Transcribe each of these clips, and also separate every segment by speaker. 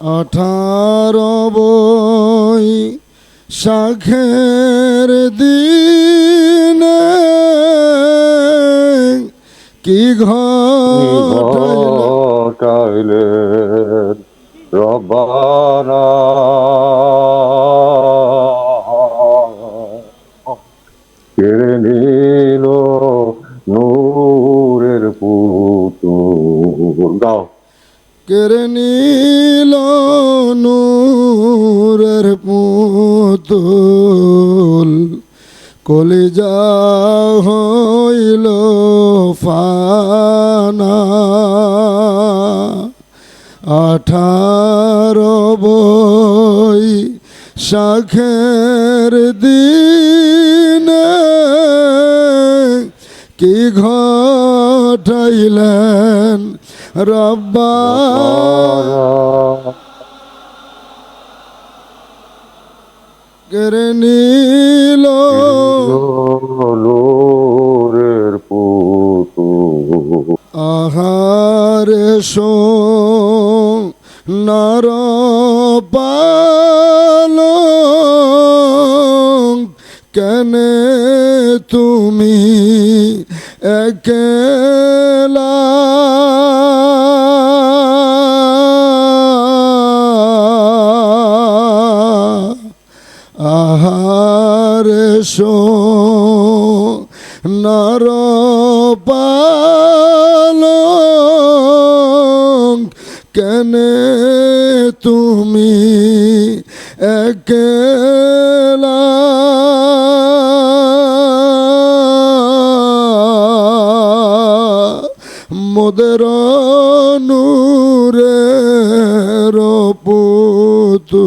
Speaker 1: আঠারো বই শাখের দিনে কি ঘটাইল?
Speaker 2: রব্বানা। কেড়ে নিল নূরের পুতুল। গাও
Speaker 1: কেড়ে নিল পুতুল কলিজা হইল ফানা। আঠারো বই শাখের দিনে কি ঘটাইলেন রব্বা। কেড়ে নিল।
Speaker 2: নূরের পুতুল।
Speaker 1: আহারে শো নর কেনে তুমি একেলা? আহারে শো নর কেনে তুমি? একেলা মোদের নূরের পুতুল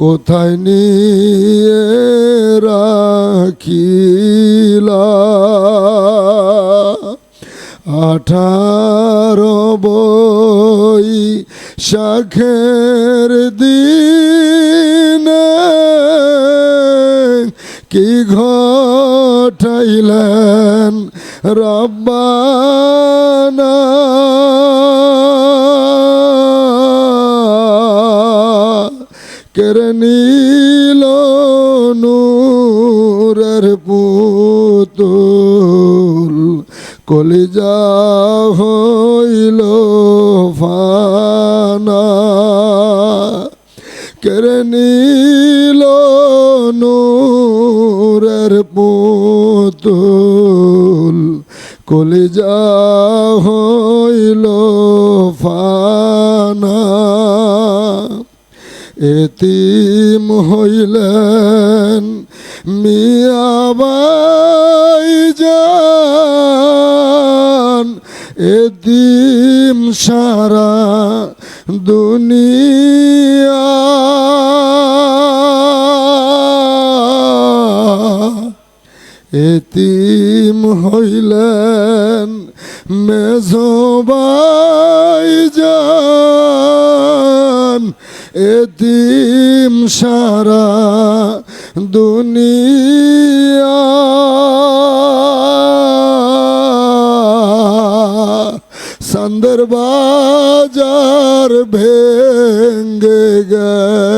Speaker 1: কোথায় নিয়ে রাখিলা? আঠারো বই শাখের দিনে কি ঘটাইলেন রব্বানা? কেড়ে নিল নূরের পুতুল কলিজা হইল ফানা। কেড়ে নিল নূরের পুতুল কলিজা হইল ফানা। এতিম হইলেন মিয়াবাই যান। এতিম সারা দুনিয়া এতিম হইলেন মেজবাই যান। এতিম সারা দুনিয়া সন্দর বাজার ভেঙ্গে গেল।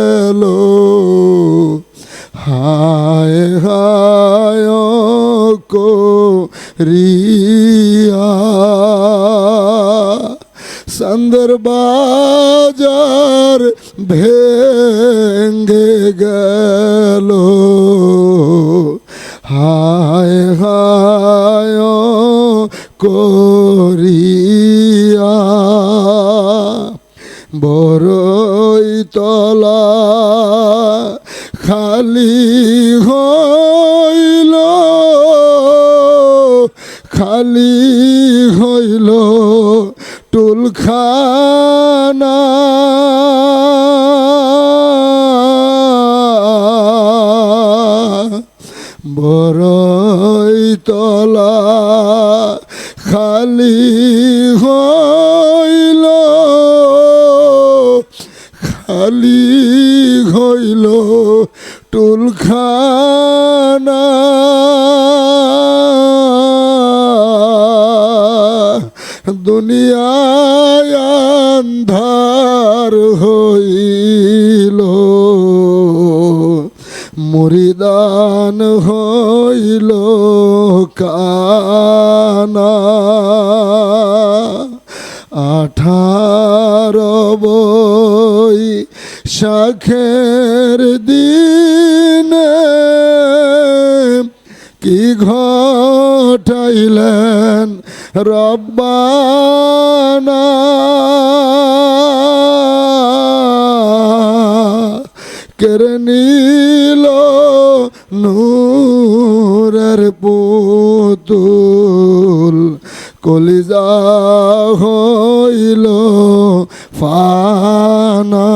Speaker 1: হায় হায় করিয়া। বড়ই তলা খালি হইল খালি হইল টুলখানা। বড়ই তলা খালি হইল খালি হইল টুলখানা। দুনিয়ায় আন্ধার হইল মুরিদান হ শাখের দিনে কি ঘটাইলেন রব্বানা? কেড়ে নিল নূরের পুতুল কলিজা হইল ফানা।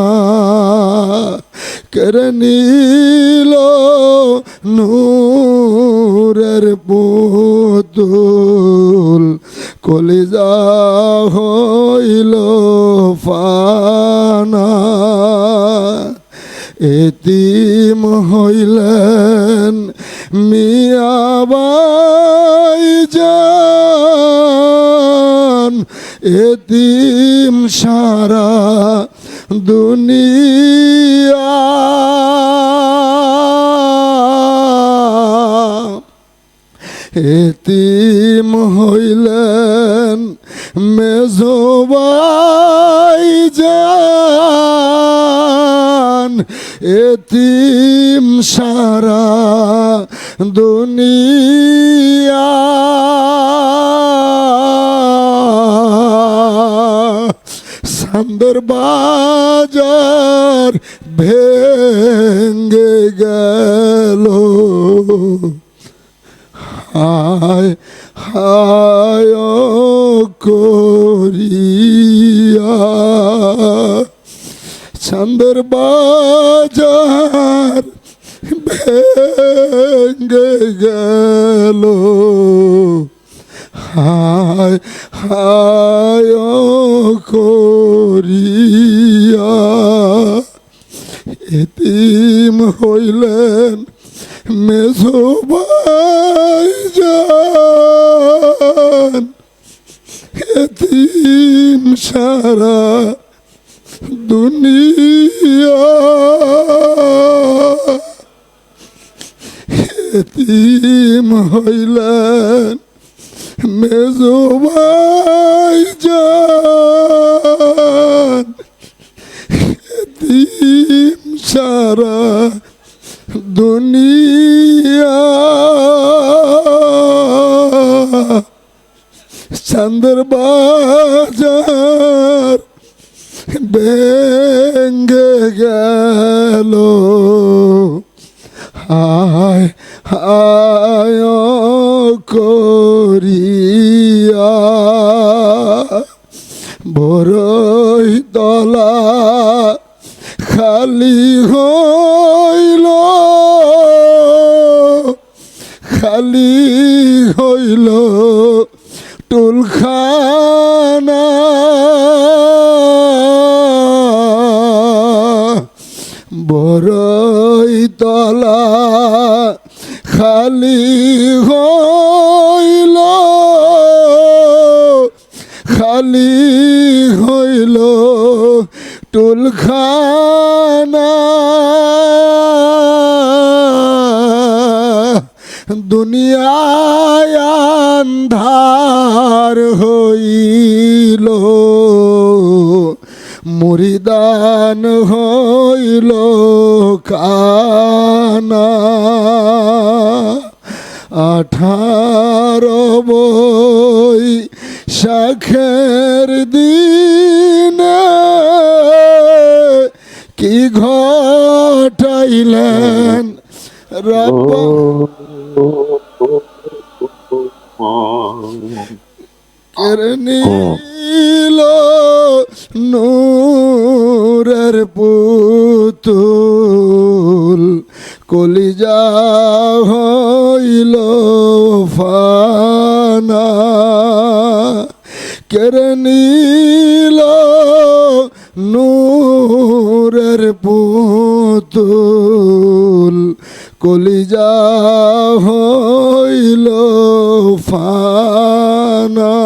Speaker 1: কেড়ে নিল নূরের পুতুল কলিজা হইল ফানা এতিম হইলেন মিয়াবাই যান এতিম সারা দুনিয়া। এতিম হইলেন মেজবাই যান এতিম সারা দুনিয়া। সান্দর বাজার ভেঙ্গে গেল। হায় হায় করিয়া চন্দর বাজার ভেঙ্গে গেল। হায় হায় করিয়া। এতিম হইলেন মেজবাই যান এতিম সারা দুনিয়া। এতিম হইলেন মেজবাই যান এতিম সারা দুনিয়া। চন্দ্র বাজার ভেঙ্গে গেল। হায় হায় করিয়া বরই তলা খালি হইল খালি হইল টুলখানা। বরই তলা খালি হইল খালি হইল টুলখানা। দুনিয়ায় আন্ধার হইল। মুরিদান হইল কানা। আঠারো বই শাখের দিনে কি ঘটাইলেন? রব। কেড়ে নিল নূরের পুতুল কলিজা হইল ফানা। কেড়ে নিল নূরের পুতুল কলিজা হইল ফানা?